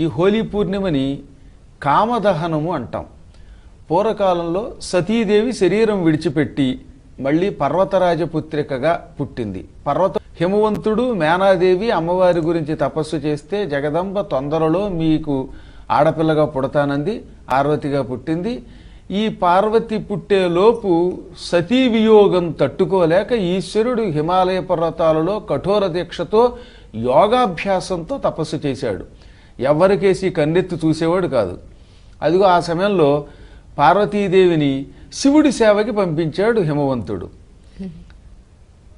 ఈ హోలీ పూర్ణిమని కామదహనము అంటాం. పూర్వకాలంలో సతీదేవి శరీరం విడిచిపెట్టి మళ్ళీ పర్వతరాజపుత్రికగా పుట్టింది. పర్వత హిమవంతుడు మేనాదేవి అమ్మవారి గురించి తపస్సు చేస్తే జగదంబ తొందరలో మీకు ఆడపిల్లగా పుడతానంది ఆర్వతిగా పుట్టింది. ఈ పార్వతి పుట్టేలోపు సతీ వియోగం తట్టుకోలేక ఈశ్వరుడు హిమాలయ పర్వతాలలో కఠోర దీక్షతో యోగాభ్యాసంతో తపస్సు చేశాడు. ఎవరికేసి కన్నెత్తి చూసేవాడు కాదు. అదిగో ఆ సమయంలో పార్వతీదేవిని శివుడి సేవకి పంపించాడు హిమవంతుడు.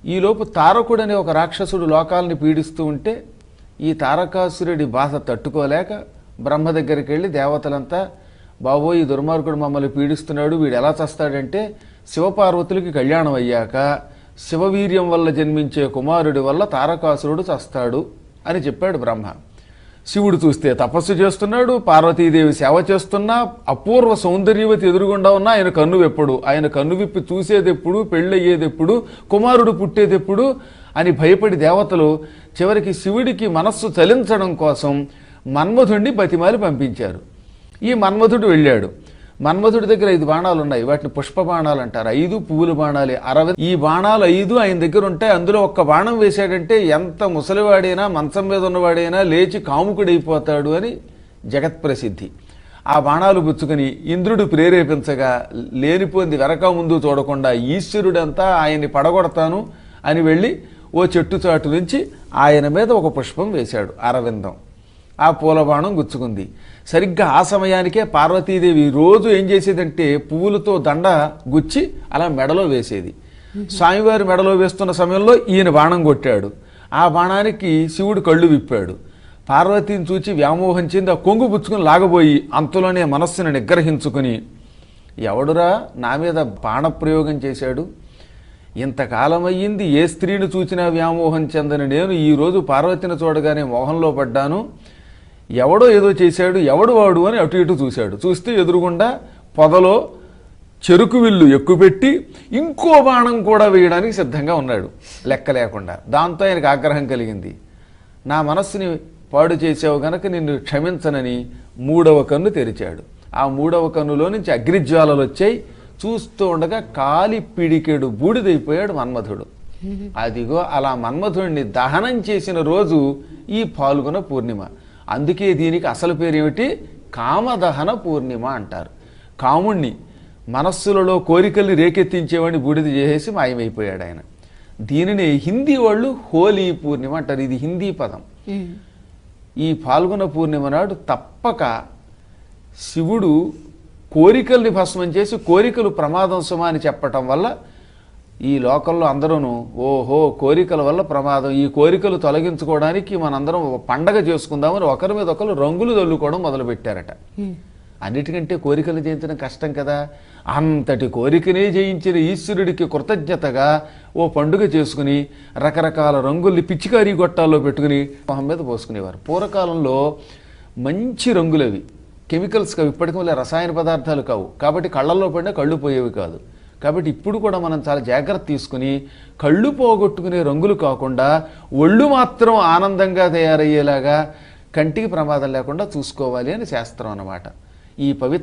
ఈలోపు తారకుడు అనే ఒక రాక్షసుడు లోకాలని పీడిస్తూ ఉంటే ఈ తారకాసురుడి బాధ తట్టుకోలేక బ్రహ్మ దగ్గరికి వెళ్ళి దేవతలంతా బాబో ఈ దుర్మార్గుడు మమ్మల్ని పీడిస్తున్నాడు వీడు ఎలా చస్తాడంటే శివపార్వతులకి కళ్యాణం అయ్యాక శివవీర్యం వల్ల జన్మించే కుమారుడి వల్ల తారకాసురుడు చస్తాడు అని చెప్పాడు బ్రహ్మ. శివుడు చూస్తే తపస్సు చేస్తున్నాడు పార్వతీదేవి సేవ చేస్తున్నా అపూర్వ సౌందర్యవతి ఎదురుగుండా ఉన్నా ఆయన కన్ను ఎప్పుడు ఆయన కన్ను విప్పి చూసేదెప్పుడు పెళ్ళయ్యేదెప్పుడు కుమారుడు పుట్టేదెప్పుడు అని భయపడి దేవతలు చివరికి శివుడికి మనస్సు చలించడం కోసం మన్మధుణ్ణి బతిమాలి పంపించారు. ఈ మన్మధుడు వెళ్ళాడు. మన్మధుడి దగ్గర ఐదు బాణాలు ఉన్నాయి. వాటిని పుష్ప బాణాలు అంటారు. ఐదు పువ్వుల బాణాలే. అరవై ఈ బాణాలు ఐదు ఆయన దగ్గర ఉంటే అందులో ఒక్క బాణం వేశాడంటే ఎంత ముసలివాడైనా మంచం మీద ఉన్నవాడైనా లేచి కాముకుడైపోతాడు అని జగత్ ప్రసిద్ధి. ఆ బాణాలు పుచ్చుకొని ఇంద్రుడు ప్రేరేపించగా లేనిపోయింది వెనక ముందు చూడకుండా ఈశ్వరుడంతా ఆయన్ని పడగొడతాను అని వెళ్ళి ఓ చెట్టు చాటు నుంచి ఆయన మీద ఒక పుష్పం వేశాడు అరవిందం. ఆ పూల బాణం గుచ్చుకుంది. సరిగ్గా ఆ సమయానికే పార్వతీదేవి రోజు ఏం చేసేదంటే పువ్వులతో దండ గుచ్చి అలా మెడలో వేసేది. స్వామివారి మెడలో వేస్తున్న సమయంలో ఈయన బాణం కొట్టాడు. ఆ బాణానికి శివుడు కళ్ళు విప్పాడు. పార్వతిని చూచి వ్యామోహం చెంది ఆ కొంగు పుచ్చుకుని లాగబోయి అంతలోనే మనస్సును నిగ్రహించుకుని ఎవడురా నా మీద బాణప్రయోగం చేశాడు? ఇంతకాలం అయ్యింది ఏ స్త్రీని చూచినా వ్యామోహం చెందని నేను ఈరోజు పార్వతిని చూడగానే మోహంలో పడ్డాను. ఎవడో ఏదో చేశాడు ఎవడు వాడు అని అటు ఇటు చూశాడు. చూస్తే ఎదురుగుండా పొదలో చెరుకు విల్లు ఎక్కుపెట్టి ఇంకో బాణం కూడా వేయడానికి సిద్ధంగా ఉన్నాడు. లెక్క లేకుండా. దాంతో ఆయనకు ఆగ్రహం కలిగింది. నా మనస్సుని పాడు చేసావు గనక నిన్ను క్షమించనని మూడవ కన్ను తెరిచాడు. ఆ మూడవ కన్నులో నుంచి అగ్నిజ్వాలలు వచ్చాయి. చూస్తూ ఉండగా కాలి పిడికెడు బూడిదైపోయాడు మన్మధుడు. అదిగో అలా మన్మధుడిని దహనం చేసిన రోజు ఈ పాల్గొన పూర్ణిమ. అందుకే దీనికి అసలు పేరు ఏమిటి కామదహన పూర్ణిమ అంటారు. కాముణ్ణి మనస్సులలో కోరికల్ని రేకెత్తించేవాడిని బూడిద చేసేసి మాయమైపోయాడు ఆయన. దీనిని హిందీ వాళ్ళు హోలీ పూర్ణిమ అంటారు. ఇది హిందీ పదం. ఈ పాల్గొన పూర్ణిమ నాడు తప్పక శివుడు కోరికల్ని భస్మం చేసి కోరికలు ప్రమాదం సుమా అని చెప్పటం వల్ల ఈ లోకంలో అందరూను ఓహో కోరికల వల్ల ప్రమాదం. ఈ కోరికలు తొలగించుకోవడానికి మనందరం ఒక పండగ చేసుకుందామని ఒకరి మీద ఒకరు రంగులు చల్లుకోవడం మొదలుపెట్టారట. అన్నిటికంటే కోరికలు జయించడం కష్టం కదా. అంతటి కోరికనే జయించిన ఈశ్వరుడికి కృతజ్ఞతగా ఓ పండుగ చేసుకుని రకరకాల రంగుల్ని పిచ్చికారీ గొట్టాల్లో పెట్టుకుని మొహం మీద పోసుకునేవారు. పూర్వకాలంలో మంచి రంగులవి కెమికల్స్ కావు ఇప్పటికీ రసాయన పదార్థాలు కావు. కాబట్టి కళ్ళల్లో పడినా కళ్ళు పోయేవి కాదు. కాబట్టి ఇప్పుడు కూడా మనం చాలా జాగ్రత్త తీసుకుని కళ్ళు పోగొట్టుకునే రంగులు కాకుండా ఒళ్ళు మాత్రం ఆనందంగా తయారయ్యేలాగా కంటికి ప్రమాదం లేకుండా చూసుకోవాలి అని శాస్త్రం అన్నమాట. ఈ పవిత్ర